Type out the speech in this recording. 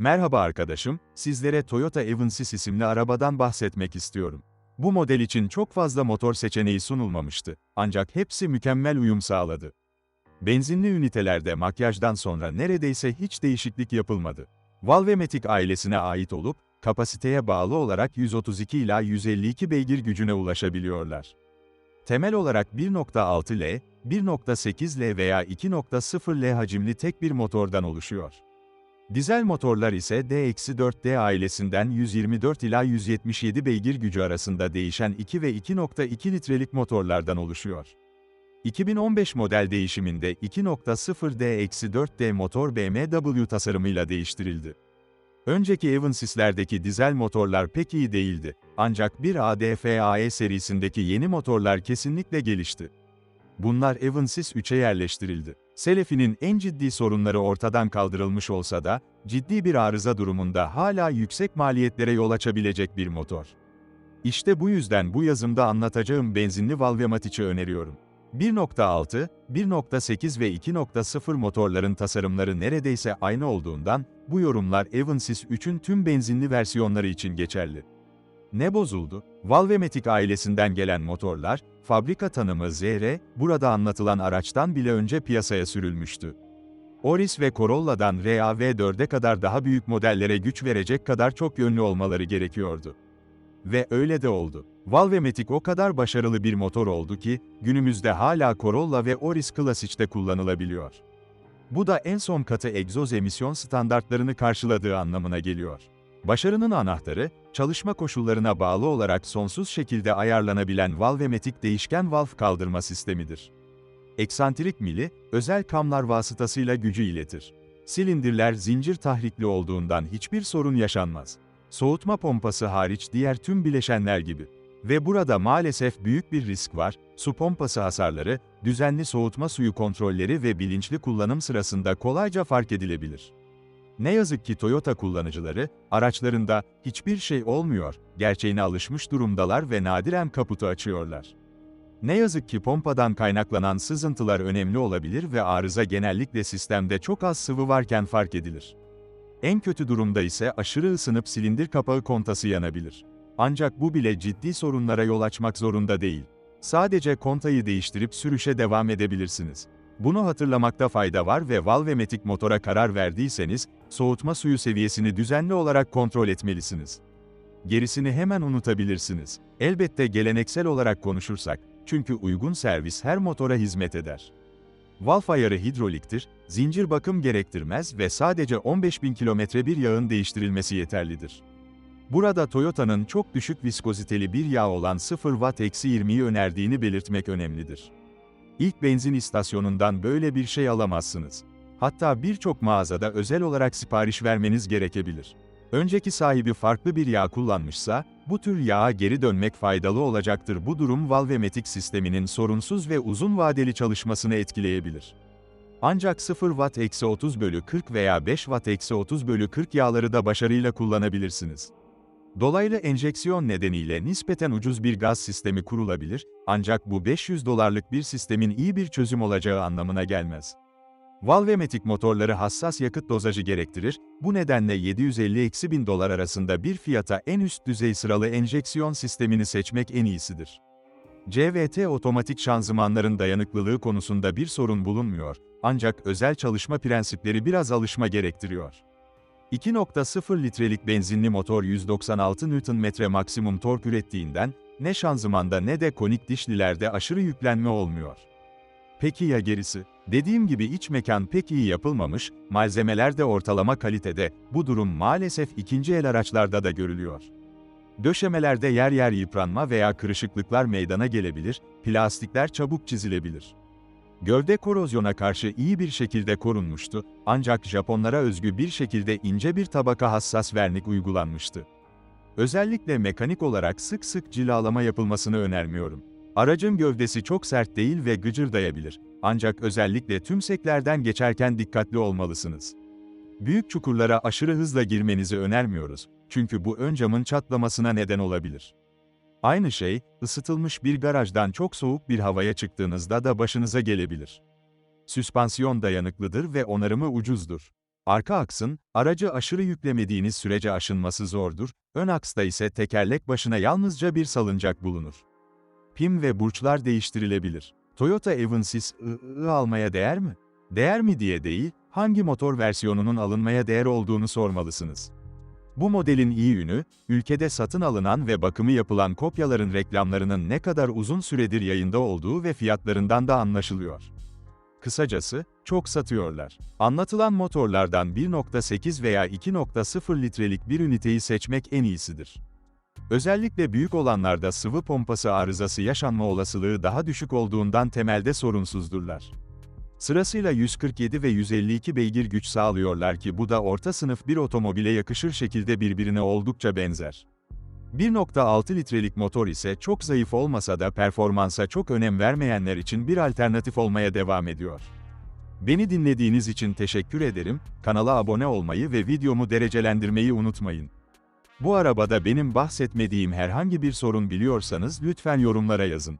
Merhaba arkadaşım, sizlere Toyota Avensis isimli arabadan bahsetmek istiyorum. Bu model için çok fazla motor seçeneği sunulmamıştı, ancak hepsi mükemmel uyum sağladı. Benzinli ünitelerde makyajdan sonra neredeyse hiç değişiklik yapılmadı. Valvematic ailesine ait olup, kapasiteye bağlı olarak 132 ila 152 beygir gücüne ulaşabiliyorlar. Temel olarak 1.6L, 1.8L veya 2.0L hacimli tek bir motordan oluşuyor. Dizel motorlar ise D-4D ailesinden 124 ila 177 beygir gücü arasında değişen 2 ve 2.2 litrelik motorlardan oluşuyor. 2015 model değişiminde 2.0 D-4D motor BMW tasarımıyla değiştirildi. Önceki Evansis'lerdeki dizel motorlar pek iyi değildi, ancak bir ADFAE serisindeki yeni motorlar kesinlikle gelişti. Bunlar Evansis 3'e yerleştirildi. Selefi'nin en ciddi sorunları ortadan kaldırılmış olsa da, ciddi bir arıza durumunda hala yüksek maliyetlere yol açabilecek bir motor. İşte bu yüzden bu yazımda anlatacağım benzinli Valvematic'i öneriyorum. 1.6, 1.8 ve 2.0 motorların tasarımları neredeyse aynı olduğundan, bu yorumlar Evansis 3'ün tüm benzinli versiyonları için geçerli. Ne bozuldu? Valvematic ailesinden gelen motorlar, fabrika tanımı ZR, burada anlatılan araçtan bile önce piyasaya sürülmüştü. Oris ve Corolla'dan RAV4'e kadar daha büyük modellere güç verecek kadar çok yönlü olmaları gerekiyordu. Ve öyle de oldu. Valvematic o kadar başarılı bir motor oldu ki, günümüzde hala Corolla ve Oris Classic'te kullanılabiliyor. Bu da en son katı egzoz emisyon standartlarını karşıladığı anlamına geliyor. Başarının anahtarı, çalışma koşullarına bağlı olarak sonsuz şekilde ayarlanabilen valvematik değişken valve kaldırma sistemidir. Eksantrik mili, özel kamlar vasıtasıyla gücü iletir. Silindirler zincir tahrikli olduğundan hiçbir sorun yaşanmaz. Soğutma pompası hariç diğer tüm bileşenler gibi. Ve burada maalesef büyük bir risk var, su pompası hasarları, düzenli soğutma suyu kontrolleri ve bilinçli kullanım sırasında kolayca fark edilebilir. Ne yazık ki Toyota kullanıcıları, araçlarında hiçbir şey olmuyor, gerçeğine alışmış durumdalar ve nadiren kaputu açıyorlar. Ne yazık ki pompadan kaynaklanan sızıntılar önemli olabilir ve arıza genellikle sistemde çok az sıvı varken fark edilir. En kötü durumda ise aşırı ısınıp silindir kapağı kontası yanabilir. Ancak bu bile ciddi sorunlara yol açmak zorunda değil. Sadece kontayı değiştirip sürüşe devam edebilirsiniz. Bunu hatırlamakta fayda var ve valvematik motora karar verdiyseniz, soğutma suyu seviyesini düzenli olarak kontrol etmelisiniz. Gerisini hemen unutabilirsiniz. Elbette geleneksel olarak konuşursak, çünkü uygun servis her motora hizmet eder. Valve ayarı hidroliktir, zincir bakım gerektirmez ve sadece 15.000 kilometre bir yağın değiştirilmesi yeterlidir. Burada Toyota'nın çok düşük viskoziteli bir yağ olan 0 Watt-20'yi önerdiğini belirtmek önemlidir. İlk benzin istasyonundan böyle bir şey alamazsınız. Hatta birçok mağazada özel olarak sipariş vermeniz gerekebilir. Önceki sahibi farklı bir yağ kullanmışsa, bu tür yağa geri dönmek faydalı olacaktır. Bu durum valvematik sisteminin sorunsuz ve uzun vadeli çalışmasını etkileyebilir. Ancak 0 Watt 30 bölü 40 veya 5 Watt 30 bölü 40 yağları da başarıyla kullanabilirsiniz. Dolaylı enjeksiyon nedeniyle nispeten ucuz bir gaz sistemi kurulabilir, ancak bu 500 dolarlık bir sistemin iyi bir çözüm olacağı anlamına gelmez. Valvematic motorları hassas yakıt dozajı gerektirir, bu nedenle 750-1000 dolar arasında bir fiyata en üst düzey sıralı enjeksiyon sistemini seçmek en iyisidir. CVT otomatik şanzımanların dayanıklılığı konusunda bir sorun bulunmuyor, ancak özel çalışma prensipleri biraz alışma gerektiriyor. 2.0 litrelik benzinli motor 196 Nm maksimum tork ürettiğinden, ne şanzımanda ne de konik dişlilerde aşırı yüklenme olmuyor. Peki ya gerisi? Dediğim gibi iç mekan pek iyi yapılmamış, malzemeler de ortalama kalitede, bu durum maalesef ikinci el araçlarda da görülüyor. Döşemelerde yer yer yıpranma veya kırışıklıklar meydana gelebilir, plastikler çabuk çizilebilir. Gövde korozyona karşı iyi bir şekilde korunmuştu, ancak Japonlara özgü bir şekilde ince bir tabaka hassas vernik uygulanmıştı. Özellikle mekanik olarak sık sık cilalama yapılmasını önermiyorum. Aracın gövdesi çok sert değil ve gıcırdayabilir. Ancak özellikle tümseklerden geçerken dikkatli olmalısınız. Büyük çukurlara aşırı hızla girmenizi önermiyoruz. Çünkü bu ön camın çatlamasına neden olabilir. Aynı şey, ısıtılmış bir garajdan çok soğuk bir havaya çıktığınızda da başınıza gelebilir. Süspansiyon dayanıklıdır ve onarımı ucuzdur. Arka aksın, aracı aşırı yüklemediğiniz sürece aşınması zordur, ön aksta ise tekerlek başına yalnızca bir salıncak bulunur. Pim ve burçlar değiştirilebilir. Toyota Avensis I almaya değer mi? Değer mi diye değil, hangi motor versiyonunun alınmaya değer olduğunu sormalısınız. Bu modelin iyi yönü, ülkede satın alınan ve bakımı yapılan kopyaların reklamlarının ne kadar uzun süredir yayında olduğu ve fiyatlarından da anlaşılıyor. Kısacası, çok satıyorlar. Anlatılan motorlardan 1.8 veya 2.0 litrelik bir üniteyi seçmek en iyisidir. Özellikle büyük olanlarda sıvı pompası arızası yaşanma olasılığı daha düşük olduğundan temelde sorunsuzdur. Sırasıyla 147 ve 152 beygir güç sağlıyorlar ki bu da orta sınıf bir otomobile yakışır şekilde birbirine oldukça benzer. 1.6 litrelik motor ise çok zayıf olmasa da performansa çok önem vermeyenler için bir alternatif olmaya devam ediyor. Beni dinlediğiniz için teşekkür ederim, kanala abone olmayı ve videomu derecelendirmeyi unutmayın. Bu arabada benim bahsetmediğim herhangi bir sorun biliyorsanız lütfen yorumlara yazın.